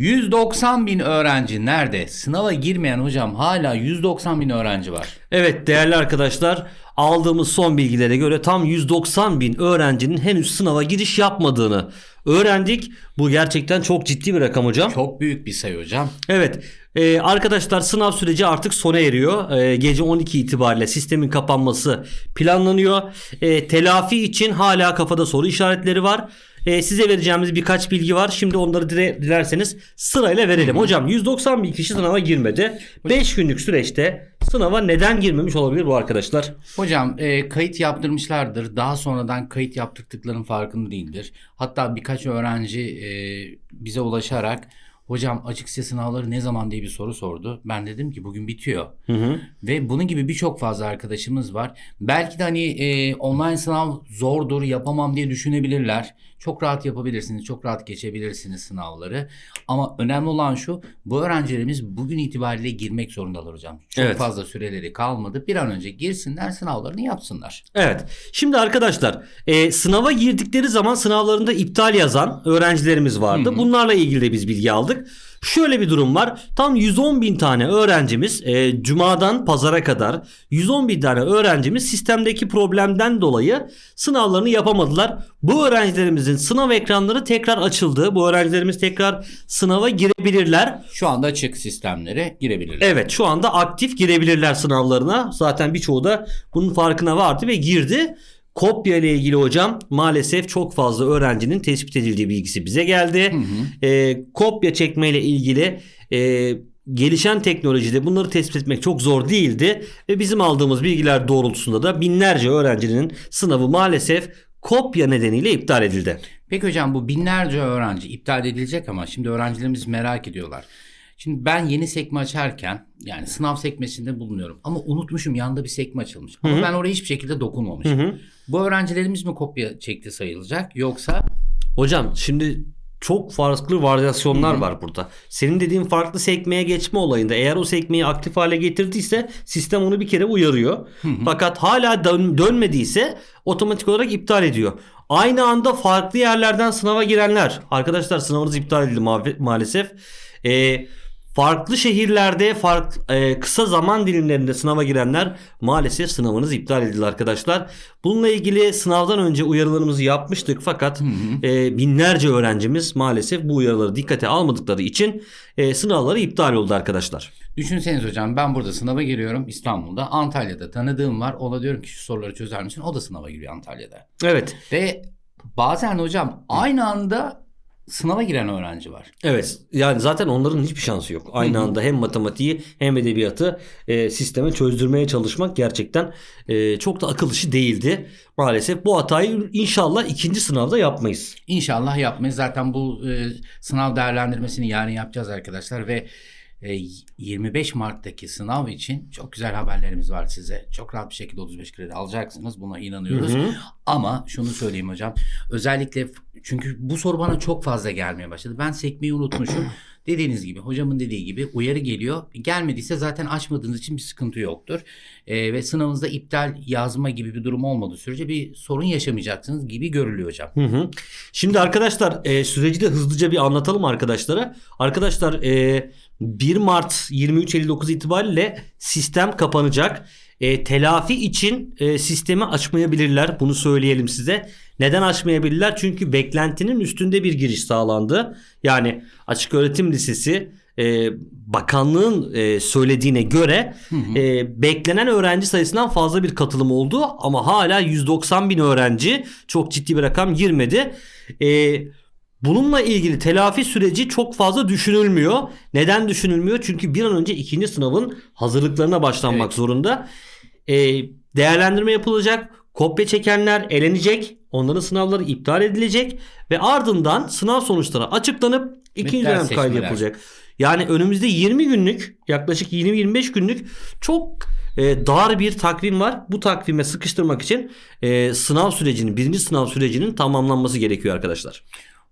190 bin öğrenci nerede? Sınava girmeyen hocam hala 190 bin öğrenci var. Evet değerli arkadaşlar aldığımız son bilgilere göre tam 190 bin öğrencinin henüz sınava giriş yapmadığını öğrendik. Bu gerçekten çok ciddi bir rakam hocam. Çok büyük bir sayı hocam. Evet e, arkadaşlar sınav süreci artık sona eriyor. E, gece 12 itibariyle sistemin kapanması planlanıyor. E, telafi için hala kafada soru işaretleri var. E, size vereceğimiz birkaç bilgi var. Şimdi onları dile- dilerseniz sırayla verelim. Hocam 190 bin kişi sınava girmedi. 5 günlük süreçte sınava neden girmemiş olabilir bu arkadaşlar? Hocam e, kayıt yaptırmışlardır. Daha sonradan kayıt yaptırdıklarının farkında değildir. Hatta birkaç öğrenci e, bize ulaşarak hocam açık site sınavları ne zaman diye bir soru sordu. Ben dedim ki bugün bitiyor. Hı hı. Ve bunun gibi birçok fazla arkadaşımız var. Belki de hani e, online sınav zordur, yapamam diye düşünebilirler. Çok rahat yapabilirsiniz, çok rahat geçebilirsiniz sınavları. Ama önemli olan şu, bu öğrencilerimiz bugün itibariyle girmek zorundalar hocam. Çok Evet. fazla süreleri kalmadı. Bir an önce girsinler, sınavlarını yapsınlar. Evet. Şimdi arkadaşlar e, sınava girdikleri zaman sınavlarında iptal yazan öğrencilerimiz vardı. Bunlarla ilgili de biz bilgi aldık. Şöyle bir durum var. Tam 110 bin tane öğrencimiz e, cumadan pazara kadar 110 bin tane öğrencimiz sistemdeki problemden dolayı sınavlarını yapamadılar. Bu öğrencilerimizin sınav ekranları tekrar açıldı. Bu öğrencilerimiz tekrar sınava girebilirler. Şu anda açık sistemlere girebilirler. Evet şu anda aktif girebilirler sınavlarına. Zaten birçoğu da bunun farkına vardı ve girdi. Kopya ile ilgili hocam maalesef çok fazla öğrencinin tespit edildiği bilgisi bize geldi. Ee, kopya çekme ile ilgili e, gelişen teknolojide bunları tespit etmek çok zor değildi. Ve bizim aldığımız bilgiler doğrultusunda da binlerce öğrencinin sınavı maalesef kopya nedeniyle iptal edildi. Peki hocam bu binlerce öğrenci iptal edilecek ama şimdi öğrencilerimiz merak ediyorlar. Şimdi ben yeni sekme açarken yani sınav sekmesinde bulunuyorum ama unutmuşum yanında bir sekme açılmış. Ama ben oraya hiçbir şekilde dokunmamışım. Bu öğrencilerimiz mi kopya çekti sayılacak yoksa Hocam şimdi çok farklı varyasyonlar var burada. Senin dediğin farklı sekmeye geçme olayında eğer o sekmeyi aktif hale getirdiyse sistem onu bir kere uyarıyor. Fakat hala dön- dönmediyse otomatik olarak iptal ediyor. Aynı anda farklı yerlerden sınava girenler. Arkadaşlar sınavınız iptal edildi ma- maalesef. Ee, farklı şehirlerde farklı kısa zaman dilimlerinde sınava girenler maalesef sınavınız iptal edildi arkadaşlar. Bununla ilgili sınavdan önce uyarılarımızı yapmıştık fakat e, binlerce öğrencimiz maalesef bu uyarıları dikkate almadıkları için e, sınavları iptal oldu arkadaşlar. düşünseniz hocam ben burada sınava giriyorum İstanbul'da. Antalya'da tanıdığım var. Ona diyorum ki şu soruları çözer misin? O da sınava giriyor Antalya'da. Evet. Ve bazen hocam aynı anda sınava giren öğrenci var. Evet yani zaten onların hiçbir şansı yok. Aynı anda hem matematiği hem edebiyatı e, sisteme çözdürmeye çalışmak gerçekten e, çok da akıl işi değildi. Maalesef bu hatayı inşallah ikinci sınavda yapmayız. İnşallah yapmayız. Zaten bu e, sınav değerlendirmesini yarın yapacağız arkadaşlar ve 25 Mart'taki sınav için çok güzel haberlerimiz var size. Çok rahat bir şekilde 35 kredi alacaksınız. Buna inanıyoruz. Ama şunu söyleyeyim hocam. Özellikle çünkü bu soru bana çok fazla gelmeye başladı. Ben sekmeyi unutmuşum. Dediğiniz gibi hocamın dediği gibi uyarı geliyor. Gelmediyse zaten açmadığınız için bir sıkıntı yoktur. E, ve sınavınızda iptal yazma gibi bir durum olmadığı sürece bir sorun yaşamayacaksınız gibi görülüyor hocam. Hı hı. Şimdi arkadaşlar e, süreci de hızlıca bir anlatalım arkadaşlara. Arkadaşlar e, 1 Mart 23.59 itibariyle sistem kapanacak. E, telafi için e, sistemi açmayabilirler. Bunu söyleyelim size. Neden açmayabilirler? Çünkü beklentinin üstünde bir giriş sağlandı. Yani açık öğretim lisesi e, bakanlığın e, söylediğine göre e, beklenen öğrenci sayısından fazla bir katılım oldu ama hala 190 bin öğrenci çok ciddi bir rakam girmedi. E, bununla ilgili telafi süreci çok fazla düşünülmüyor. Neden düşünülmüyor? Çünkü bir an önce ikinci sınavın hazırlıklarına başlanmak Evet. zorunda. E, değerlendirme yapılacak. Kopya çekenler elenecek. Onların sınavları iptal edilecek ve ardından sınav sonuçları açıklanıp ikinci Miktar dönem kaydı seçmeler. yapılacak. Yani önümüzde 20 günlük yaklaşık 20-25 günlük çok e, dar bir takvim var. Bu takvime sıkıştırmak için e, sınav sürecinin birinci sınav sürecinin tamamlanması gerekiyor arkadaşlar.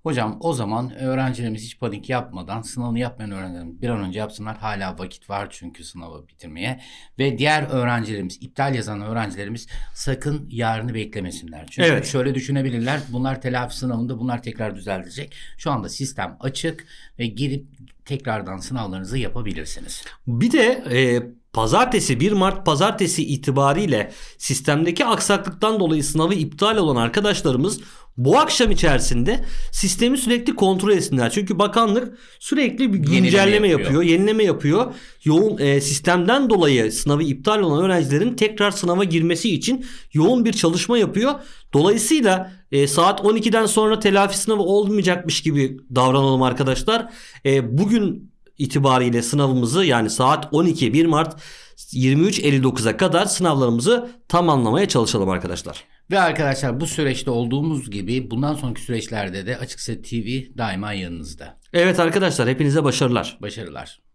Hocam o zaman öğrencilerimiz hiç panik yapmadan sınavını yapmayan öğrencilerimiz bir an önce yapsınlar. Hala vakit var çünkü sınavı bitirmeye. Ve diğer öğrencilerimiz, iptal yazan öğrencilerimiz sakın yarını beklemesinler. Çünkü Evet. şöyle düşünebilirler. Bunlar telafi sınavında bunlar tekrar düzeltecek. Şu anda sistem açık ve girip tekrardan sınavlarınızı yapabilirsiniz. Bir de e, pazartesi 1 Mart pazartesi itibariyle sistemdeki aksaklıktan dolayı sınavı iptal olan arkadaşlarımız bu akşam içerisinde sistemi sürekli kontrol etsinler. Çünkü bakanlık sürekli bir Yenileme güncelleme yapıyor. yapıyor, yenileme yapıyor. Yoğun e, sistemden dolayı sınavı iptal olan öğrencilerin tekrar sınava girmesi için yoğun bir çalışma yapıyor. Dolayısıyla e, saat 12'den sonra telafi sınavı olmayacakmış gibi davranalım arkadaşlar. E, bugün itibariyle sınavımızı yani saat 12 1 Mart 23.59'a kadar sınavlarımızı tamamlamaya çalışalım arkadaşlar. Ve arkadaşlar bu süreçte olduğumuz gibi bundan sonraki süreçlerde de Açık Set TV daima yanınızda. Evet arkadaşlar hepinize başarılar. Başarılar.